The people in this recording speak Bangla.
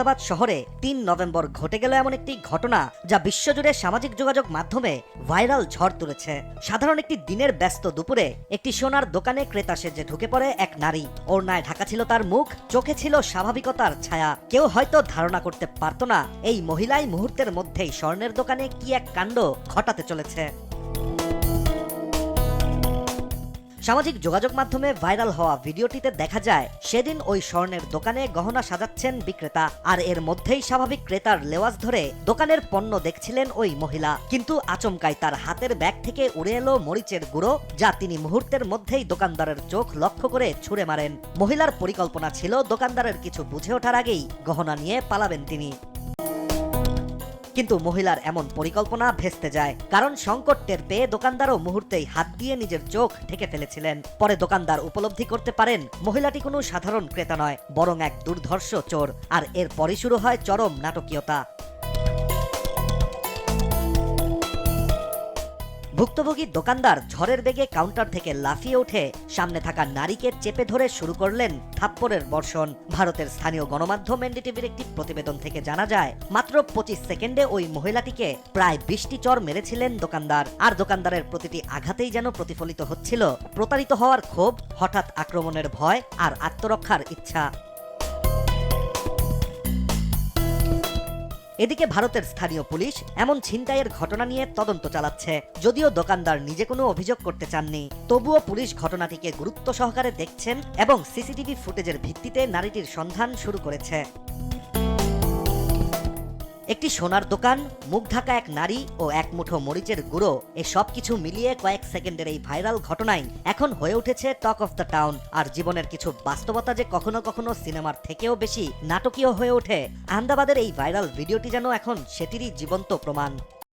আহমেদাবাদ শহরে তিন নভেম্বর ঘটে গেল এমন একটি ঘটনা যা বিশ্বজুড়ে সামাজিক যোগাযোগ মাধ্যমে ভাইরাল ঝড় তুলেছে। সাধারণ একটি দিনের ব্যস্ত দুপুরে একটি সোনার দোকানে ক্রেতা সেজে ঢুকে পড়ে এক নারী। ওর ওড়নায় ঢাকা ছিল তার মুখ, চোখে ছিল স্বাভাবিকতার ছায়া। কেউ হয়তো ধারণা করতে পারত না, এই মহিলাই মুহূর্তের মধ্যেই স্বর্ণের দোকানে কি এক কাণ্ড ঘটাতে চলেছে। সামাজিক যোগাযোগ মাধ্যমে ভাইরাল হওয়া ভিডিওটিতে দেখা যায়, সেদিন ওই স্বর্ণের দোকানে গহনা সাজাচ্ছেন বিক্রেতা। আর এর মধ্যেই স্বাভাবিক ক্রেতার লেওয়াজ ধরে দোকানের পণ্য দেখছিলেন ওই মহিলা। কিন্তু আচমকাই তার হাতের ব্যাগ থেকে উড়ে এলো মরিচের গুঁড়ো, যা তিনি মুহূর্তের মধ্যেই দোকানদারের চোখ লক্ষ্য করে ছুড়ে মারেন। মহিলার পরিকল্পনা ছিল দোকানদারের কিছু বুঝে ওঠার আগেই গহনা নিয়ে পালাবেন তিনি। কিন্তু মহিলার এমন পরিকল্পনা ভেস্তে যায়। কারণ সংকট টের পেয়ে দোকানদারও মুহূর্তেই হাত দিয়ে নিজের চোখ ঢেকে ফেলেছিলেন। পরে দোকানদার উপলব্ধি করতে পারেন, মহিলাটি কোনো সাধারণ ক্রেতা নয়, বরং এক দুর্ধর্ষ চোর। আর এর এরপরই শুরু হয় চরম নাটকীয়তা। ভুক্তভোগী দোকানদার ঝড়ের বেগে কাউন্টার থেকে লাফিয়ে উঠে সামনে থাকা নারীকে চেপে ধরে শুরু করলেন থাপ্পড়ের বর্ষণ। ভারতের স্থানীয় গণমাধ্যম এনডিটিভির একটি প্রতিবেদন থেকে জানা যায়, মাত্র পঁচিশ সেকেন্ডে ওই মহিলাটিকে প্রায় বিশটি চর মেরেছিলেন দোকানদার। আর দোকানদারের প্রতিটি আঘাতেই যেন প্রতিফলিত হচ্ছিল। প্রতারিত হওয়ার ক্ষোভ, হঠাৎ আক্রমণের ভয় আর আত্মরক্ষার ইচ্ছা। এদিকে ভারতের স্থানীয় পুলিশ এমন ছিনতাইয়ের ঘটনা নিয়ে তদন্ত চালাচ্ছে। যদিও দোকানদার নিজে কোনো অভিযোগ করতে চাননি, তবুও পুলিশ ঘটনাটিকে গুরুত্ব সহকারে দেখছেন এবং সিসিটিভি ফুটেজের ভিত্তিতে নারীটির সন্ধান শুরু করেছে। একটি সোনার দোকান, মুখ ঢাকা এক নারী ও এক মুঠো মরিচের গুঁড়ো, এ সব কিছু মিলিয়ে কয়েক সেকেন্ডের এই ভাইরাল ঘটনাই এখন হয়ে উঠেছে টক অফ দ্য টাউন। আর জীবনের কিছু বাস্তবতা যে কখনো কখনো সিনেমার থেকেও বেশি নাটকীয় হয়ে ওঠে আহমেদাবাদের এই ভাইরাল ভিডিওটি যেন এখন সেটিরই জীবন্ত প্রমাণ।